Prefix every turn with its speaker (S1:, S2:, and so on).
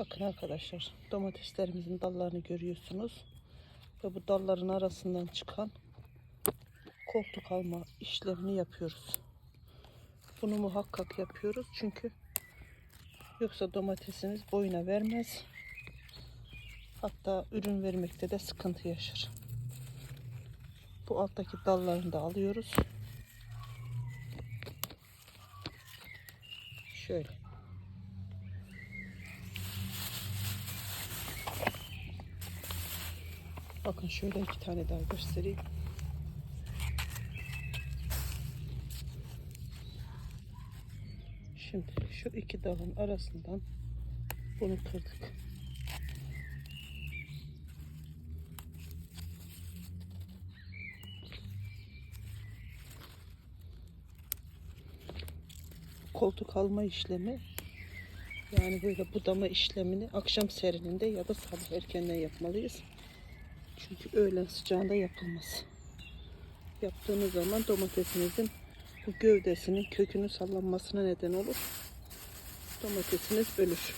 S1: Bakın arkadaşlar domateslerimizin dallarını görüyorsunuz. Ve bu dalların arasından çıkan koltuk alma işlemini yapıyoruz. Bunu muhakkak yapıyoruz çünkü yoksa domatesiniz boyuna vermez. Hatta ürün vermekte de sıkıntı yaşar. Bu alttaki dallarını da alıyoruz. Şöyle. Bakın şöyle iki tane daha göstereyim. Şimdi şu iki dalın arasından bunu kırdık. Koltuk alma işlemi yani böyle budama işlemini akşam serininde ya da sabah erkenden yapmalıyız. Çünkü öğlen sıcağında yapılmaz. Yaptığınız zaman domatesinizin bu gövdesinin kökünün sallanmasına neden olur. Domatesiniz ölür.